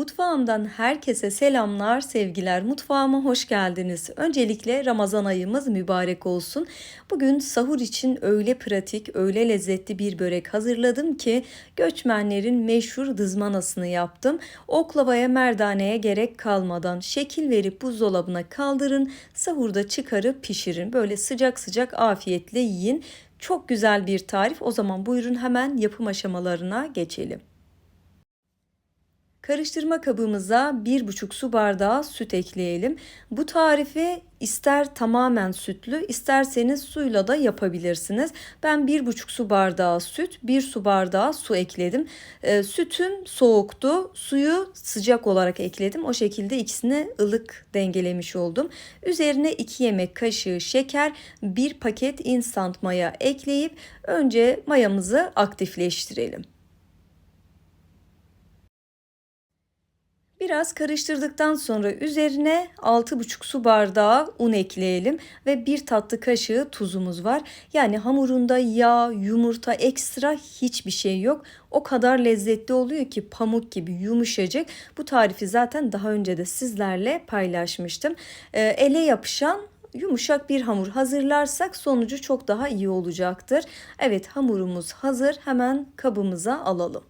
Mutfağımdan herkese selamlar, sevgiler. Mutfağıma hoş geldiniz. Öncelikle Ramazan ayımız mübarek olsun. Bugün sahur için öyle pratik, öyle lezzetli bir börek hazırladım ki göçmenlerin meşhur dızmanasını yaptım. Oklavaya, merdaneye gerek kalmadan şekil verip buzdolabına kaldırın. Sahurda çıkarıp pişirin. Böyle sıcak sıcak afiyetle yiyin. Çok güzel bir tarif. O zaman buyurun hemen yapım aşamalarına geçelim. Karıştırma kabımıza 1,5 su bardağı süt ekleyelim. Bu tarifi ister tamamen sütlü isterseniz suyla da yapabilirsiniz. Ben 1,5 su bardağı süt 1 su bardağı su ekledim. E, sütüm soğuktu suyu sıcak olarak ekledim. O şekilde ikisini ılık dengelemiş oldum. Üzerine 2 yemek kaşığı şeker 1 paket instant maya ekleyip önce mayamızı aktifleştirelim. Biraz karıştırdıktan sonra üzerine 6,5 su bardağı un ekleyelim ve bir tatlı kaşığı tuzumuz var. Yani hamurunda yağ, yumurta ekstra hiçbir şey yok. O kadar lezzetli oluyor ki pamuk gibi yumuşacık. Bu tarifi zaten daha önce de sizlerle paylaşmıştım. Ee, ele yapışan yumuşak bir hamur hazırlarsak sonucu çok daha iyi olacaktır. Evet hamurumuz hazır. Hemen kabımıza alalım.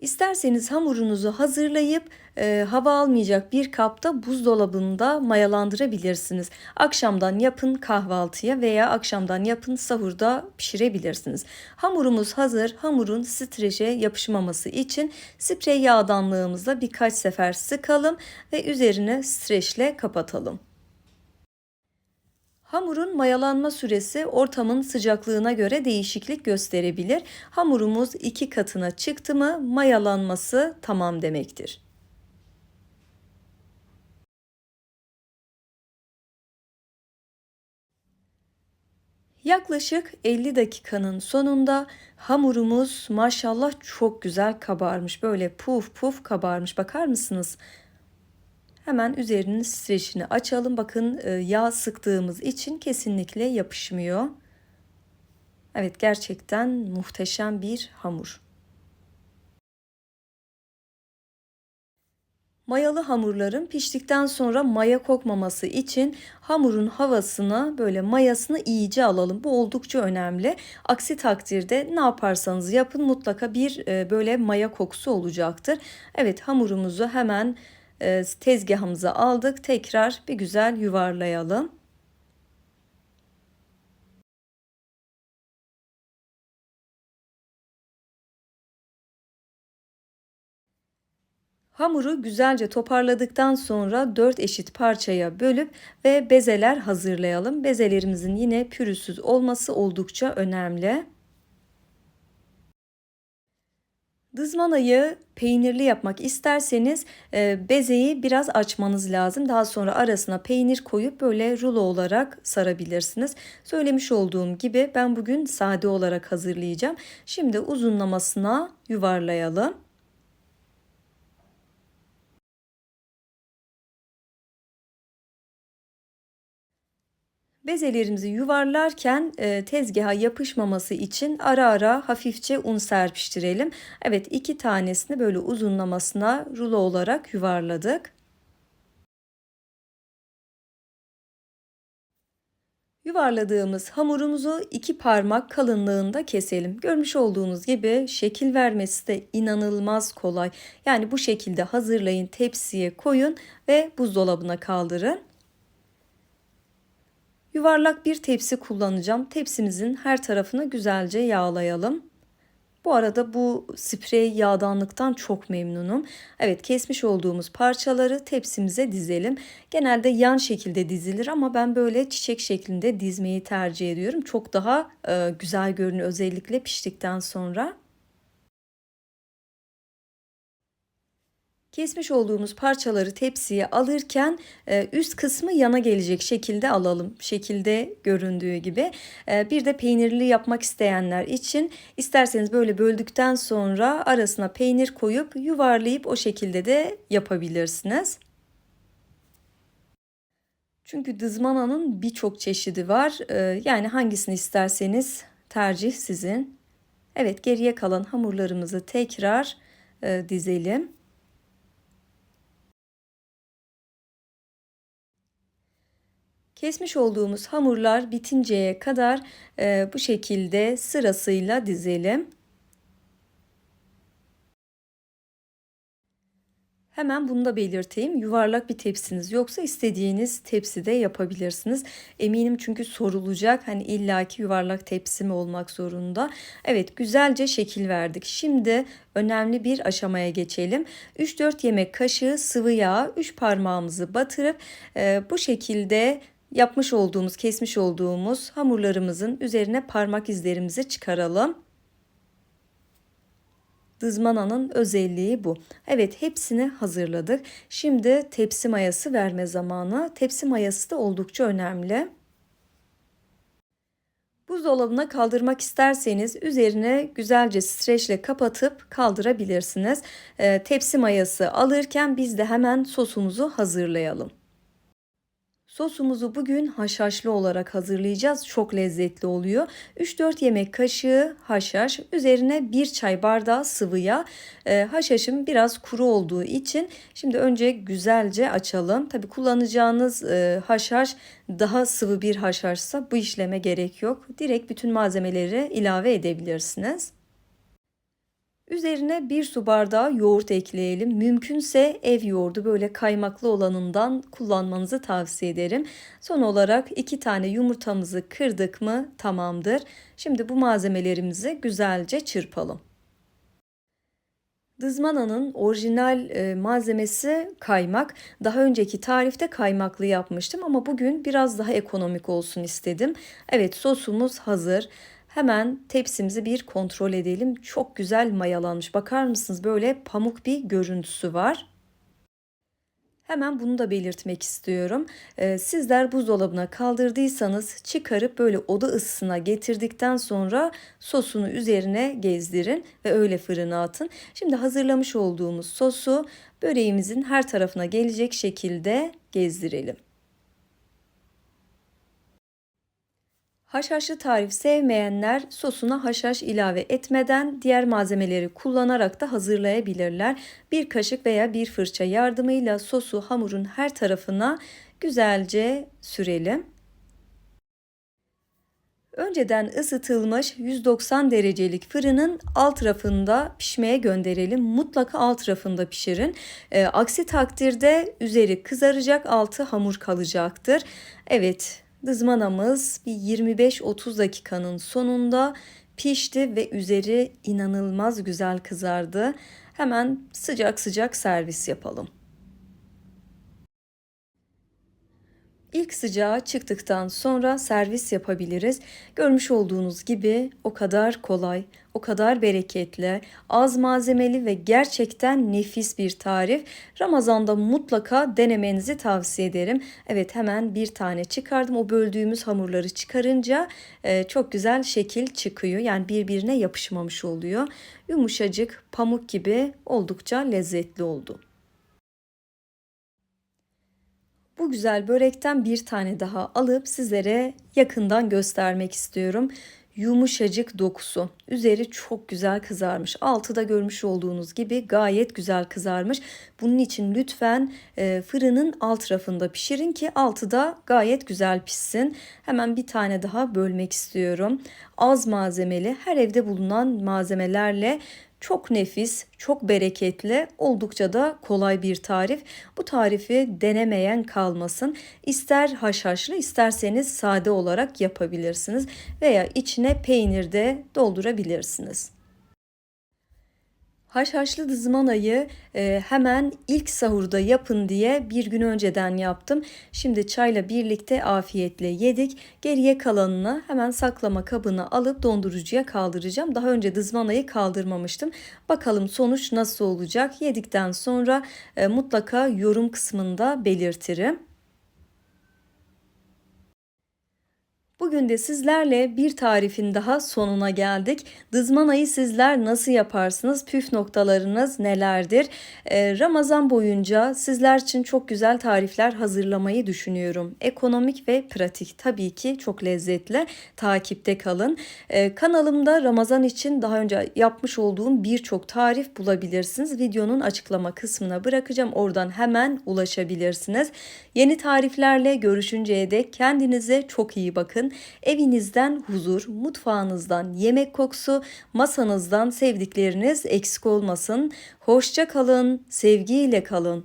İsterseniz hamurunuzu hazırlayıp e, hava almayacak bir kapta buzdolabında mayalandırabilirsiniz. Akşamdan yapın kahvaltıya veya akşamdan yapın sahurda pişirebilirsiniz. Hamurumuz hazır. Hamurun streçe yapışmaması için sprey yağdanlığımızla birkaç sefer sıkalım ve üzerine streçle kapatalım. Hamurun mayalanma süresi ortamın sıcaklığına göre değişiklik gösterebilir. Hamurumuz iki katına çıktı mı mayalanması tamam demektir. Yaklaşık 50 dakikanın sonunda hamurumuz maşallah çok güzel kabarmış. Böyle puf puf kabarmış. Bakar mısınız? Hemen üzerinin streçini açalım. Bakın e, yağ sıktığımız için kesinlikle yapışmıyor. Evet gerçekten muhteşem bir hamur. Mayalı hamurların piştikten sonra maya kokmaması için hamurun havasını böyle mayasını iyice alalım. Bu oldukça önemli. Aksi takdirde ne yaparsanız yapın mutlaka bir e, böyle maya kokusu olacaktır. Evet hamurumuzu hemen tezgahımıza aldık. Tekrar bir güzel yuvarlayalım. Hamuru güzelce toparladıktan sonra 4 eşit parçaya bölüp ve bezeler hazırlayalım. Bezelerimizin yine pürüzsüz olması oldukça önemli. Dızmanayı peynirli yapmak isterseniz e, bezeyi biraz açmanız lazım. Daha sonra arasına peynir koyup böyle rulo olarak sarabilirsiniz. Söylemiş olduğum gibi ben bugün sade olarak hazırlayacağım. Şimdi uzunlamasına yuvarlayalım. Bezelerimizi yuvarlarken e, tezgaha yapışmaması için ara ara hafifçe un serpiştirelim. Evet iki tanesini böyle uzunlamasına rulo olarak yuvarladık. Yuvarladığımız hamurumuzu iki parmak kalınlığında keselim. Görmüş olduğunuz gibi şekil vermesi de inanılmaz kolay. Yani bu şekilde hazırlayın, tepsiye koyun ve buzdolabına kaldırın. Yuvarlak bir tepsi kullanacağım. Tepsimizin her tarafını güzelce yağlayalım. Bu arada bu sprey yağdanlıktan çok memnunum. Evet kesmiş olduğumuz parçaları tepsimize dizelim. Genelde yan şekilde dizilir ama ben böyle çiçek şeklinde dizmeyi tercih ediyorum. Çok daha e, güzel görünüyor özellikle piştikten sonra. Kesmiş olduğumuz parçaları tepsiye alırken e, üst kısmı yana gelecek şekilde alalım. Şekilde göründüğü gibi. E, bir de peynirli yapmak isteyenler için isterseniz böyle böldükten sonra arasına peynir koyup yuvarlayıp o şekilde de yapabilirsiniz. Çünkü dızmananın birçok çeşidi var. E, yani hangisini isterseniz tercih sizin. Evet geriye kalan hamurlarımızı tekrar dizelim. Kesmiş olduğumuz hamurlar bitinceye kadar e, bu şekilde sırasıyla dizelim. Hemen bunu da belirteyim. Yuvarlak bir tepsiniz yoksa istediğiniz tepside yapabilirsiniz. Eminim çünkü sorulacak. Hani illaki yuvarlak tepsi mi olmak zorunda? Evet güzelce şekil verdik. Şimdi önemli bir aşamaya geçelim. 3-4 yemek kaşığı sıvı yağ 3 parmağımızı batırıp e, bu şekilde yapmış olduğumuz, kesmiş olduğumuz hamurlarımızın üzerine parmak izlerimizi çıkaralım. Dızmananın özelliği bu. Evet hepsini hazırladık. Şimdi tepsi mayası verme zamanı. Tepsi mayası da oldukça önemli. Buzdolabına kaldırmak isterseniz üzerine güzelce streçle kapatıp kaldırabilirsiniz. E, tepsi mayası alırken biz de hemen sosumuzu hazırlayalım. Sosumuzu bugün haşhaşlı olarak hazırlayacağız. Çok lezzetli oluyor. 3-4 yemek kaşığı haşhaş, üzerine 1 çay bardağı sıvı yağ. E, haşhaşım biraz kuru olduğu için şimdi önce güzelce açalım. Tabi kullanacağınız e, haşhaş daha sıvı bir haşhaşsa bu işleme gerek yok. Direkt bütün malzemeleri ilave edebilirsiniz. Üzerine bir su bardağı yoğurt ekleyelim. Mümkünse ev yoğurdu böyle kaymaklı olanından kullanmanızı tavsiye ederim. Son olarak iki tane yumurtamızı kırdık mı tamamdır. Şimdi bu malzemelerimizi güzelce çırpalım. Dızmananın orijinal e, malzemesi kaymak. Daha önceki tarifte kaymaklı yapmıştım ama bugün biraz daha ekonomik olsun istedim. Evet sosumuz hazır. Hemen tepsimizi bir kontrol edelim. Çok güzel mayalanmış. Bakar mısınız böyle pamuk bir görüntüsü var. Hemen bunu da belirtmek istiyorum. Ee, sizler buzdolabına kaldırdıysanız çıkarıp böyle oda ısısına getirdikten sonra sosunu üzerine gezdirin ve öyle fırına atın. Şimdi hazırlamış olduğumuz sosu böreğimizin her tarafına gelecek şekilde gezdirelim. Haşhaşlı tarif sevmeyenler sosuna haşhaş ilave etmeden diğer malzemeleri kullanarak da hazırlayabilirler. Bir kaşık veya bir fırça yardımıyla sosu hamurun her tarafına güzelce sürelim. Önceden ısıtılmış 190 derecelik fırının alt rafında pişmeye gönderelim. Mutlaka alt rafında pişirin. E, aksi takdirde üzeri kızaracak, altı hamur kalacaktır. Evet, Dızmanamız bir 25-30 dakikanın sonunda pişti ve üzeri inanılmaz güzel kızardı. Hemen sıcak sıcak servis yapalım. İlk sıcağı çıktıktan sonra servis yapabiliriz. Görmüş olduğunuz gibi o kadar kolay, o kadar bereketli, az malzemeli ve gerçekten nefis bir tarif. Ramazanda mutlaka denemenizi tavsiye ederim. Evet hemen bir tane çıkardım. O böldüğümüz hamurları çıkarınca e, çok güzel şekil çıkıyor. Yani birbirine yapışmamış oluyor. Yumuşacık, pamuk gibi oldukça lezzetli oldu. Bu güzel börekten bir tane daha alıp sizlere yakından göstermek istiyorum. Yumuşacık dokusu. Üzeri çok güzel kızarmış. Altı da görmüş olduğunuz gibi gayet güzel kızarmış. Bunun için lütfen e, fırının alt rafında pişirin ki altı da gayet güzel pişsin. Hemen bir tane daha bölmek istiyorum. Az malzemeli her evde bulunan malzemelerle çok nefis, çok bereketli, oldukça da kolay bir tarif. Bu tarifi denemeyen kalmasın. İster haşhaşlı isterseniz sade olarak yapabilirsiniz veya içine peynir de doldurabilirsiniz. Haşhaşlı dızmanayı e, hemen ilk sahurda yapın diye bir gün önceden yaptım. Şimdi çayla birlikte afiyetle yedik. Geriye kalanını hemen saklama kabına alıp dondurucuya kaldıracağım. Daha önce dızmanayı kaldırmamıştım. Bakalım sonuç nasıl olacak? Yedikten sonra e, mutlaka yorum kısmında belirtirim. Bugün de sizlerle bir tarifin daha sonuna geldik. Dızmanayı sizler nasıl yaparsınız? Püf noktalarınız nelerdir? Ee, Ramazan boyunca sizler için çok güzel tarifler hazırlamayı düşünüyorum. Ekonomik ve pratik tabii ki çok lezzetli. Takipte kalın. Ee, kanalımda Ramazan için daha önce yapmış olduğum birçok tarif bulabilirsiniz. Videonun açıklama kısmına bırakacağım. Oradan hemen ulaşabilirsiniz. Yeni tariflerle görüşünceye dek kendinize çok iyi bakın. Evinizden huzur, mutfağınızdan yemek kokusu, masanızdan sevdikleriniz eksik olmasın. Hoşça kalın, sevgiyle kalın.